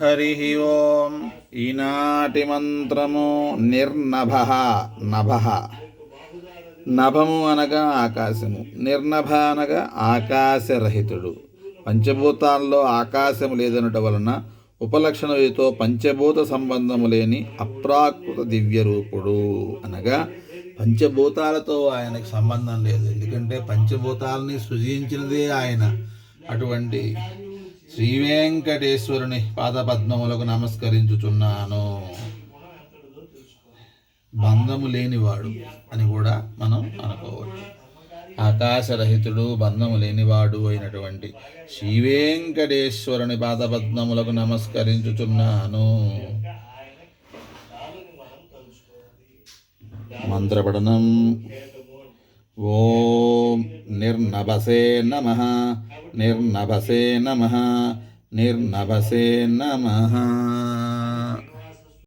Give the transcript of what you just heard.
హరి ఓం. ఈనాటి మంత్రము నిర్నభ నభ. నభము అనగా ఆకాశము నిర్నభ అనగా ఆకాశరహితుడు. పంచభూతాల్లో ఆకాశము లేదనట వలన ఉపలక్షణయుతో పంచభూత సంబంధము లేని అప్రాకృత దివ్య రూపుడు అనగా పంచభూతాలతో ఆయనకు సంబంధం లేదు. ఎందుకంటే పంచభూతాలని సృజించినదే ఆయన. అటువంటి శ్రీ వెంకటేశ్వరుని పాదపద్మములకు నమస్కరించుచున్నాను. బంధము లేనివాడు అని కూడా మనం అనుకోవచ్చు. ఆకాశరహితుడు బంధము లేనివాడు అయినటువంటి శ్రీ వెంకటేశ్వరుని పాదపద్మములకు నమస్కరించుచున్నాను. మంత్రపఠనం. ఓ निर्नभसे नमः। निर्नभसे नमः। निर्नभसे नमः।